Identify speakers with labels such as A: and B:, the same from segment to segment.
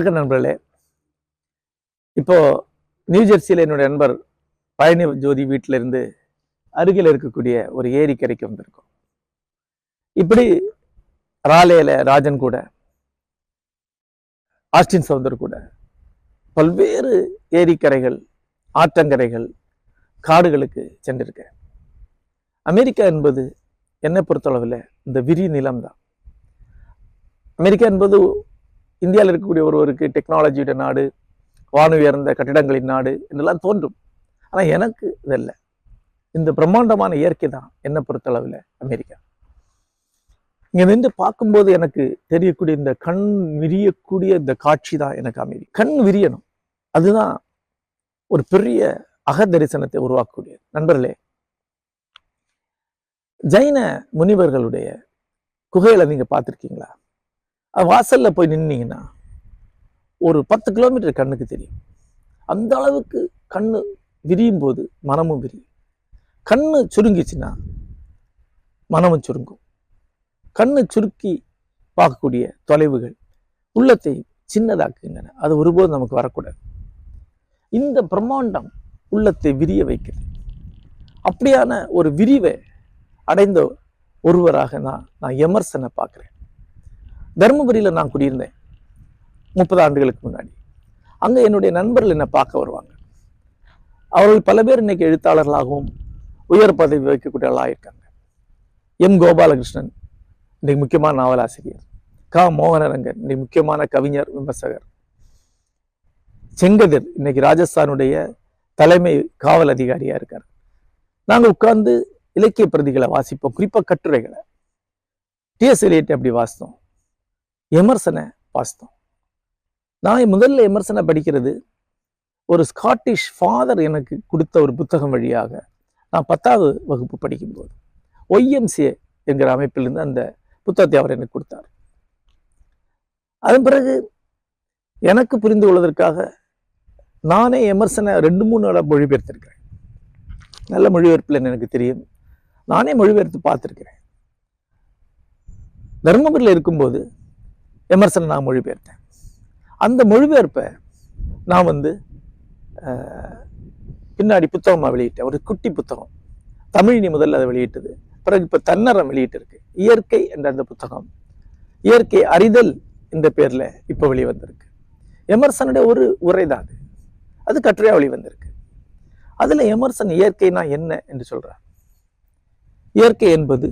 A: வணக்கம் நண்பர்களே. இப்போ நியூ ஜெர்சியில் என்னுடைய நண்பர் பழனி ஜோதி வீட்டில இருந்து அருகில் இருக்கக்கூடிய ஒரு ஏரிக்கரைக்கு வந்திருக்கோம். இப்படி ராலேல ராஜன் கூட ஆஸ்டின் சவுந்தர் கூட பல்வேறு ஏரிக்கரைகள் ஆற்றங்கரைகள் காடுகளுக்கு சென்றிருக்கேன். அமெரிக்கா என்பது என்னை பொறுத்தளவில் இந்த விரி நிலம்தான். அமெரிக்கா என்பது இந்தியாவில் இருக்கக்கூடிய ஒருவருக்கு டெக்னாலஜியோட நாடு வானு உயர்ந்த கட்டிடங்களின் நாடு என்றெல்லாம் தோன்றும். ஆனால் எனக்கு இதல்ல இந்த பிரம்மாண்டமான இயற்கை தான் என்னை பொறுத்தளவில் அமெரிக்கா. இங்க நின்று பார்க்கும்போது எனக்கு தெரியக்கூடிய இந்த கண் விரியக்கூடிய இந்த காட்சி தான் எனக்கு அமெரிக்கா கண் விரியணும். அதுதான் ஒரு பெரிய அக தரிசனத்தை உருவாக்கக்கூடிய நண்பர்களே ஜைன முனிவர்களுடைய குகையில நீங்க பார்த்துருக்கீங்களா? வாசல்ல போய் நின்னீங்கன்னா ஒரு பத்து கிலோமீட்டர் கண்ணுக்கு தெரியும். அந்த அளவுக்கு கண்ணு விரியும் போது மனமும் விரியும். கண்ணு சுருங்கிச்சுன்னா மனமும் சுருங்கும். கண்ணு சுருக்கி பார்க்கக்கூடிய தொலைவுகள் உள்ளத்தை சின்னதாக்குகின்றன. அது ஒருபோதும் நமக்கு வரக்கூடாது. இந்த பிரம்மாண்டம் உள்ளத்தை விரிய வைக்கிறது. அப்படியான ஒரு விரிவை அடைந்த ஒருவராக நான் நான் எமர்சனை பார்க்குறேன். தருமபுரியில் நான் குடியிருந்தேன். முப்பது ஆண்டுகளுக்கு முன்னாடி. அங்கே என்னுடைய நண்பர்கள் என்னை பார்க்க வருவாங்க. அவர்கள் பல பேர் இன்னைக்கு எழுத்தாளர்களாகவும் உயர் பதவி வைக்கக்கூடியவர்களாக இருக்காங்க. எம் கோபாலகிருஷ்ணன் இன்னைக்கு முக்கியமான நாவலாசிரியர். கா. மோகனரங்கன் இன்னைக்கு முக்கியமான கவிஞர் விமர்சகர். செங்கதிர் இன்னைக்கு ராஜஸ்தானுடைய தலைமை காவல் அதிகாரியா இருக்கார். நாங்கள் உட்கார்ந்து இலக்கிய பிரதிகளை வாசிப்போம் குறிப்பாக கட்டுரைகளை. டிஎஸ் எலியட் அப்படி வாசித்தோம்? எமர்சனை வாசித்தோம். நான் முதல்ல எமர்சனை படிக்கிறது ஒரு ஸ்காட்டிஷ் ஃபாதர் எனக்கு கொடுத்த ஒரு புத்தகம் வழியாக நான் பத்தாவது வகுப்பு படிக்கும்போது ஒய்எம்சிஏ என்கிற அமைப்பிலிருந்து அந்த புத்தகத்தை அவர் எனக்கு கொடுத்தார். அதன் பிறகு எனக்கு புரிந்து கொள்வதற்காக நானே எமர்சனை ரெண்டு மூணு இடம் மொழிபெயர்த்திருக்கிறேன். நல்ல மொழிபெயர்ப்பில் எனக்கு தெரியும். நானே மொழிபெயர்த்து பார்த்துருக்கிறேன். தர்மபுரியில் இருக்கும்போது எமர்சன் நான் மொழிபெயர்த்தேன். அந்த மொழிபெயர்ப்பை நான் வந்து பின்னாடி புத்தகமாக வெளியிட்டேன். ஒரு குட்டி புத்தகம். தமிழினி முதல்ல அதை வெளியிட்டது. பிறகு இப்போ தன்னரம் வெளியிட்டிருக்கு. இயற்கை என்ற அந்த புத்தகம். இயற்கை அறிதல் இந்த பேர்ல இப்போ வெளிவந்திருக்கு. எமர்சனுடைய ஒரு உரை தான் அது. அது கட்டுரையாக வெளிவந்திருக்கு. அதுல எமர்சன் இயற்கைனா என்ன என்று சொல்கிறார் இயற்கை என்பது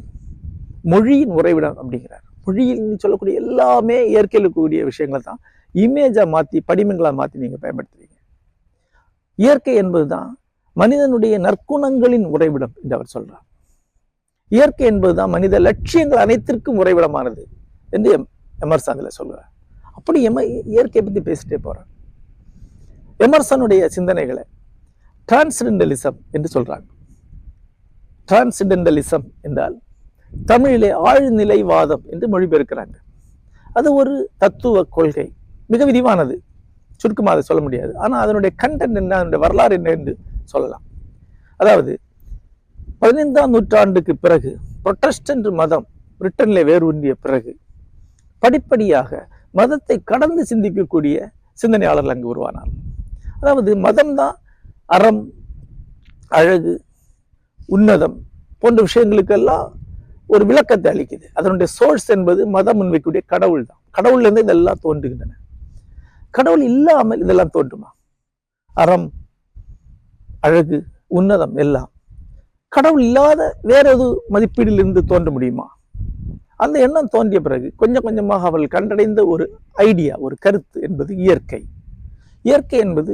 A: மொழியின் உறைவிடம் அப்படிங்கிறார். மொழியில் சொல்லக்கூடிய எல்லாமே இயற்கையில் இருக்கக்கூடிய விஷயங்களை தான். இமேஜாக மாற்றி படிமங்களாக மாற்றி நீங்கள் பயன்படுத்துறீங்க. இயற்கை என்பது தான் மனிதனுடைய நற்குணங்களின் உறைவிடம் என்று அவர் சொல்கிறார் இயற்கை என்பது தான் மனித லட்சியங்கள் அனைத்திற்கும் உறைவிடமானது என்று எம் எமர்சன் அதில் சொல்கிறார் அப்படி எம இயற்கையை பற்றி பேசிட்டே போகிறார் எமர்சனுடைய சிந்தனைகளை டிரான்சிடென்டலிசம் என்று சொல்கிறாங்க டிரான்சிடென்டலிசம் என்றால் தமிழிலே ஆழ்நிலைவாதம் என்று மொழிபெயர்க்கிறாங்க. அது ஒரு தத்துவ கொள்கை. மிக விரிவானது. சுருக்கமாக அதை சொல்ல முடியாது. ஆனால் அதனுடைய கண்டென்ட் என்ன அதனுடைய வரலாறு என்ன என்று சொல்லலாம். அதாவது பதினைந்தாம் நூற்றாண்டுக்கு பிறகு புரொட்டஸ்டன்ட் மதம் பிரிட்டனில் வேரூன்றிய பிறகு படிப்படியாக மதத்தை கடந்து சிந்திக்கக்கூடிய சிந்தனையாளர்கள் அங்கு உருவானார். அதாவது மதம்தான் அறம் அழகு உன்னதம் போன்ற விஷயங்களுக்கெல்லாம் ஒரு விளக்கத்தை அளிக்குது. அதனுடைய சோர்ஸ் என்பது மதம் முன்வைக்கக்கூடிய கடவுள் தான். கடவுள்ல இருந்து இதெல்லாம் தோன்றுகின்றன. கடவுள் இல்லாமல் இதெல்லாம் தோன்றுமா? அறம் அழகு உன்னதம் எல்லாம். கடவுள் இல்லாத வேற எது மதிப்பீடிலிருந்து தோன்ற முடியுமா? அந்த எண்ணம் தோன்றிய பிறகு கொஞ்சம் கொஞ்சமாக அவள் கண்டடைந்த ஒரு ஐடியா ஒரு கருத்து என்பது இயற்கை. இயற்கை என்பது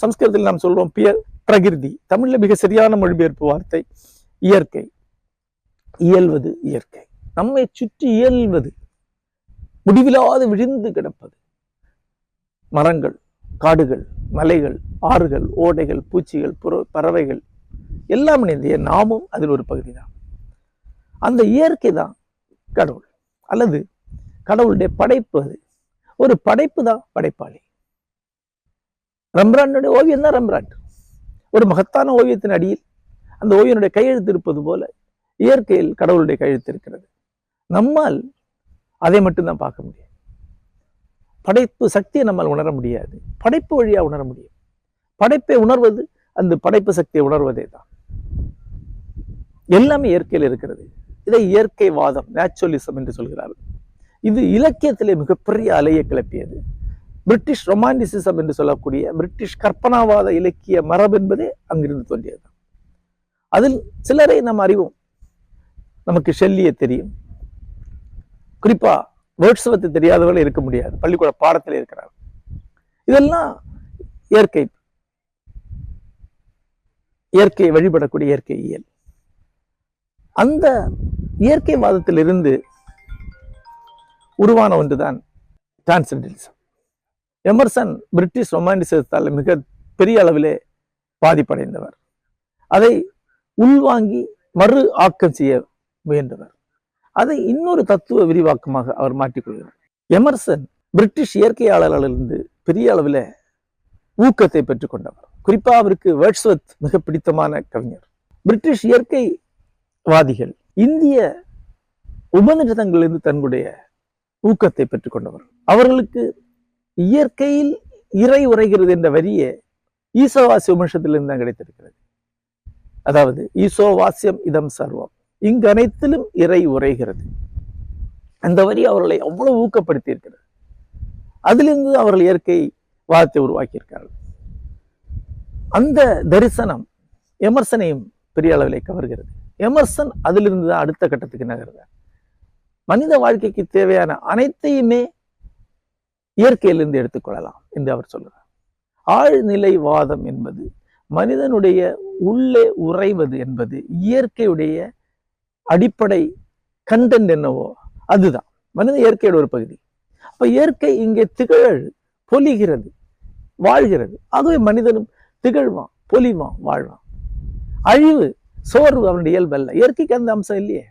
A: சம்ஸ்கிருதத்தில் நாம் சொல்வோம் பிய பிரகிருதி. தமிழில் மிக சரியான மொழிபெயர்ப்பு வார்த்தை இயற்கை. இயல்வது இயற்கை. நம்மை சுற்றி இயல்வது முடிவில்லாது விழுந்து கிடப்பது. மரங்கள் காடுகள் மலைகள் ஆறுகள் ஓடைகள் பூச்சிகள் புற பறவைகள் எல்லாம் இணைந்திய நாமும் அதில் ஒரு பகுதி தான் அந்த இயற்கை தான் கடவுள். அல்லது கடவுளுடைய படைப்பு அது. ஒரு படைப்பு தான் படைப்பாளி. ரம்ரானுடைய ஓவியம் தான் ரம்ரான். ஒரு மகத்தான ஓவியத்தின் அடியில் அந்த ஓவியனுடைய கையெழுத்து இருப்பது போல இயற்கையில் கடவுளுடைய கழித்து இருக்கிறது. நம்மால் அதை மட்டும்தான் பார்க்க முடியும். படைப்பு சக்தியை நம்மால் உணர முடியாது. படைப்பு வழியா உணர முடியும். படைப்பை உணர்வது அந்த படைப்பு சக்தியை உணர்வதே தான். எல்லாமே இயற்கையில் இருக்கிறது. இதை இயற்கை வாதம் நேச்சுரலிசம் என்று சொல்கிறார்கள். இது இலக்கியத்திலே மிகப்பெரிய அலையை கிளப்பியது. பிரிட்டிஷ் ரொமான்டிசிசம் என்று சொல்லக்கூடிய பிரிட்டிஷ் கற்பனாவாத இலக்கிய மரபு என்பதே அங்கிருந்து தோன்றியது. அதில் சிலரை நாம் அறிவோம். நமக்கு ஷெல்லியை தெரியும். குறிப்பா வேர்ட்ஸ்வத்தை தெரியாதவர்கள் இருக்க முடியாது. பள்ளிக்கூட பாடத்தில் இருக்கிறார் இதெல்லாம் இயற்கை. இயற்கையை வழிபடக்கூடிய இயற்கை இயல். அந்த இயற்கைவாதத்திலிருந்து உருவான ஒன்றுதான் டிரான்சென்டலிசம். எமர்சன் பிரிட்டிஷ் ரொமான்டிசத்தால் மிக பெரிய அளவிலே பாதிப்படைந்தவர். அதை உள்வாங்கி மறு ஆக்கம் செய்ய முயன்றவர் அதை இன்னொரு தத்துவ விரிவாக்கமாக அவர் மாற்றிக்கொள்கிறார். எமர்சன் பிரிட்டிஷ் இயற்கையாளர்களிலிருந்து பெரிய அளவில் ஊக்கத்தை பெற்றுக்கொண்டவர் குறிப்பாக அவருக்கு வேர்ட்ஸ்வத் மிக பிடித்தமான கவிஞர். பிரிட்டிஷ் இயற்கைவாதிகள் இந்திய உபநிடதங்களிலிருந்து தன்னுடைய ஊக்கத்தை பெற்றுக்கொண்டவர் அவர்களுக்கு இயற்கையில் இறை உரைகிறது என்ற வரியே ஈசோவாசிய உபனிஷத்திலிருந்து தான் கிடைத்திருக்கிறது. அதாவது ஈசோ வாசியம் இதம் சர்வம். இங்கு அனைத்திலும் இறை உரைகிறது. அந்த வரி அவர்களை அவ்வளவு ஊக்கப்படுத்தி இருக்கிறது அதிலிருந்து அவர்கள் இயற்கை வாதத்தை உருவாக்கியிருக்கிறார்கள். அந்த தரிசனம் எமர்சனையும் பெரிய அளவிலே கவர்கிறது. எமர்சன் அதிலிருந்து தான் அடுத்த கட்டத்துக்கு நகர்ந்தார் மனித வாழ்க்கைக்கு தேவையான அனைத்தையுமே இயற்கையிலிருந்து எடுத்துக்கொள்ளலாம் என்று அவர் சொல்கிறார் ஆழ்நிலை வாதம் என்பது மனிதனுடைய உள்ளே உறைவது என்பது இயற்கையுடைய அடிப்படை கண்டென்ட் என்னவோ அதுதான். மனித இயற்கையோட ஒரு பகுதி. அப்ப இயற்கை இங்கே திகழ் பொலிகிறது வாழ்கிறது. ஆகவே மனிதனும் திகழ்வான் பொலிவான் வாழ்வான். அழிவு சோர்வு அவனுடைய இயல்பல்ல இயற்கைக்கு அந்த அம்சம் இல்லையே.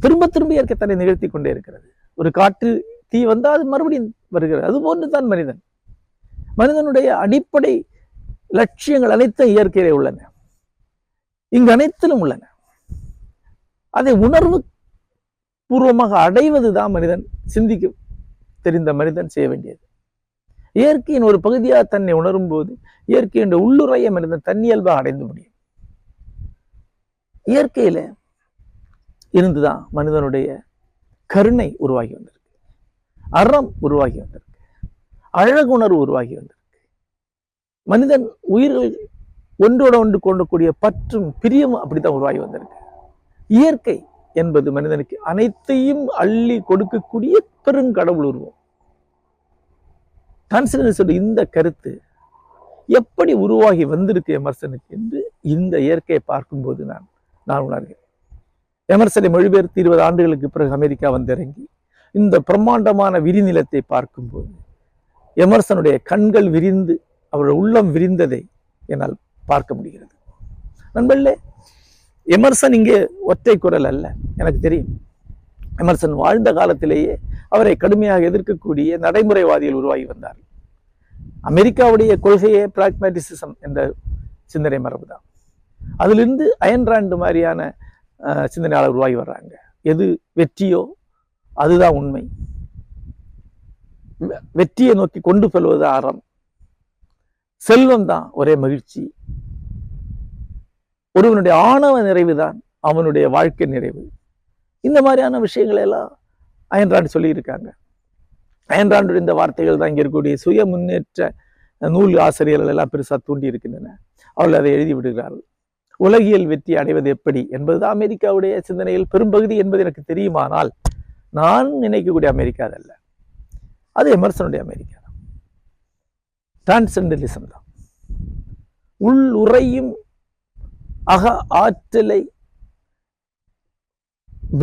A: திரும்ப திரும்ப இயற்கை தன்னை நிகழ்த்தி கொண்டே இருக்கிறது. ஒரு காற்று தீ வந்தால் அது மறுபடியும் வருகிறது. அது போன்று தான் மனிதன். மனிதனுடைய அடிப்படை லட்சியங்கள் அனைத்தும் இயற்கையிலே உள்ளன. இங்கு அனைத்திலும் உள்ளன. அதை உணர்வு பூர்வமாக அடைவதுதான் மனிதன் சிந்திக்க தெரிந்த மனிதன் செய்ய வேண்டியது. இயற்கையின் ஒரு பகுதியாக தன்னை உணரும் போது இயற்கையின் உள்ளுரைய மனிதன் தன்னியல்பாக அடைந்து முடியும். இயற்கையில இருந்துதான் மனிதனுடைய கருணை உருவாகி வந்திருக்கு. அறம் உருவாகி வந்திருக்கு. அழகுணர்வு உருவாகி வந்திருக்கு. மனிதன் உயிர்கள் ஒன்றோட ஒன்று கொண்டக்கூடிய பற்றும் பிரியமும் அப்படித்தான் உருவாகி வந்திருக்கு. இயற்கை என்பது மனிதனுக்கு அனைத்தையும் அள்ளி கொடுக்கக்கூடிய பெருங்கடவுள் உருவம். டிரான்ஸ்ஜெண்டரிஸ்டோட இந்த கருத்து எப்படி உருவாகி வந்திருக்கு எமர்சனுக்கு என்று இந்த இயற்கையை பார்க்கும்போது நான் நான் உணர்கிறேன். எமர்சனை மொழிபெயர்த்து இருபது ஆண்டுகளுக்கு பிறகு அமெரிக்கா வந்திறங்கி இந்த பிரம்மாண்டமான விரிநிலத்தை பார்க்கும்போது எமர்சனுடைய கண்கள் விரிந்து அவருடைய உள்ளம் விரிந்ததை என்னால் பார்க்க முடிகிறது. நண்பர்களே எமர்சன் இங்கே ஒற்றை குரல் அல்ல எனக்கு தெரியும். எமர்சன் வாழ்ந்த காலத்திலேயே அவரை கடுமையாக எதிர்க்கக்கூடிய நடைமுறைவாதிகள் உருவாகி வந்தார். அமெரிக்காவுடைய கொள்கையே பிராக்மேட்டிசிசம் என்ற சிந்தனை மரபு தான் அதிலிருந்து அயன்ராண்டு மாதிரியான சிந்தனையாளர் உருவாகி வர்றாங்க. எது வெற்றியோ அதுதான் உண்மை. வெற்றியை நோக்கி கொண்டு செல்வது அறம் செல்வம் தான் ஒரே மகிழ்ச்சி. ஒருவனுடைய ஆணவ நிறைவு தான் அவனுடைய வாழ்க்கை நிறைவு. இந்த மாதிரியான விஷயங்களை எல்லாம் அயன்றாண்டு சொல்லியிருக்காங்க. அயன்றாண்டுடைய இந்த வார்த்தைகள் தான் இங்கே இருக்கக்கூடிய சுய முன்னேற்ற நூல் ஆசிரியர்கள் எல்லாம் பெருசாக தூண்டி இருக்கின்றன அவர்கள் அதை எழுதி விடுகிறார்கள். உலகியல் வெற்றி அடைவது எப்படி என்பதுதான் அமெரிக்காவுடைய சிந்தனையில் பெரும்பகுதி என்பது எனக்கு தெரியுமானால் நான் நினைக்கக்கூடிய அமெரிக்கா அதல்ல அது எமர்சனுடைய அமெரிக்கா தான். டிரான்சென்டலிசம் தான். உள் உறையும் அக ஆற்றலை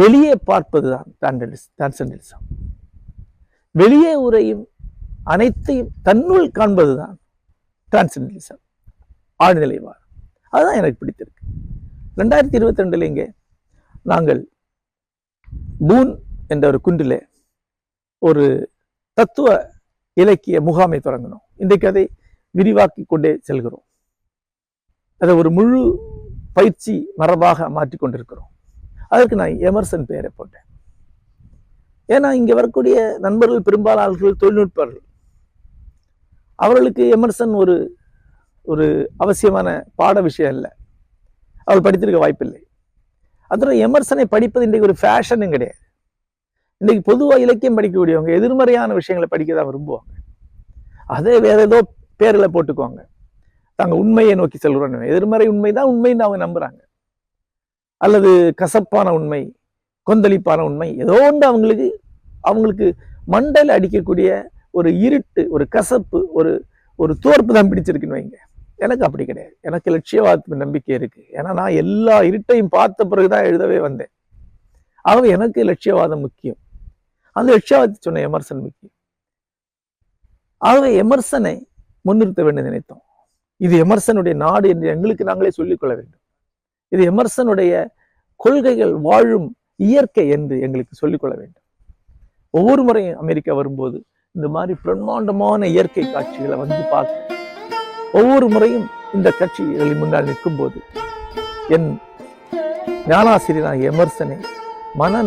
A: வெளியே பார்ப்பதுதான் டிரான்செண்டலிசம் வெளியே உரையும் அனைத்தையும் தன்னுள் காண்பதுதான் டிரான்செண்டலிசம் ஆழ்நிலைவாதம் அதுதான் எனக்கு பிடித்திருக்கு. ரெண்டாயிரத்தி இருபத்தி ரெண்டுல இங்கே நாங்கள் பூன் என்ற ஒரு குன்றிலே ஒரு தத்துவ இலக்கிய முகாமை தொடங்கினோம். இன்றைக்கு அதை விரிவாக்கி கொண்டே செல்கிறோம். அதை ஒரு முழு பயிற்சி மரபாக மாற்றிக்கொண்டிருக்கிறோம் அதற்கு நான் எமர்சன் பெயரை போட்டேன். ஏன்னா இங்க வரக்கூடிய நண்பர்கள் பெரும்பாலானவர்கள் தொழில்நுட்பர்கள் அவர்களுக்கு எமர்சன் ஒரு ஒரு அவசியமான பாட விஷயம் இல்லை. அவள் படித்திருக்க வாய்ப்பில்லை. அதில் எமர்சனை படிப்பது இன்றைக்கு ஒரு ஃபேஷனும் கிடையாது. இன்றைக்கு பொதுவாக இலக்கியம் படிக்கக்கூடியவங்க எதிர்மறையான விஷயங்களை படிக்க தான் விரும்புவாங்க. அதே வேற ஏதோ பேரில் போட்டுக்குவாங்க. தாங்க உண்மையை நோக்கி செல்கிறோம் எதிர்மறை உண்மை தான் உண்மைன்னு அவங்க நம்புறாங்க. அல்லது கசப்பான உண்மை கொந்தளிப்பான உண்மை ஏதோ ஒன்று அவங்களுக்கு அவங்களுக்கு மண்டையில் அடிக்கக்கூடிய ஒரு இருட்டு ஒரு கசப்பு ஒரு ஒரு தோற்பு தான் பிடிச்சிருக்குன்னு வைங்க. எனக்கு அப்படி கிடையாது. எனக்கு லட்சியவாத நம்பிக்கை இருக்கு. ஏன்னா நான் எல்லா இருட்டையும் பார்த்த பிறகு தான் எழுதவே வந்தேன். ஆகவே எனக்கு லட்சியவாதம் முக்கியம். அந்த லட்சியவாதத்தை சொன்ன எமர்சன் முக்கியம். ஆகவே எமர்சனை முன்னிறுத்த வேண்டும் நினைத்தோம். இது எமர்சனுடைய நாடு என்று எங்களுக்கு நாங்களே சொல்லிக்கொள்ள வேண்டும். இது எமர்சனுடைய கொள்கைகள் வாழும் இயற்கை என்று எங்களுக்கு சொல்லிக்கொள்ள வேண்டும். ஒவ்வொரு முறையும் அமெரிக்கா வரும்போது இந்த மாதிரி பிரம்மாண்டமான இயற்கை காட்சிகளை வந்து பார்க்க ஒவ்வொரு முறையும் இந்த கட்சிகளின் முன்னால் நிற்கும் போது என் ஞானாசிரியனாகிய எமர்சனை மன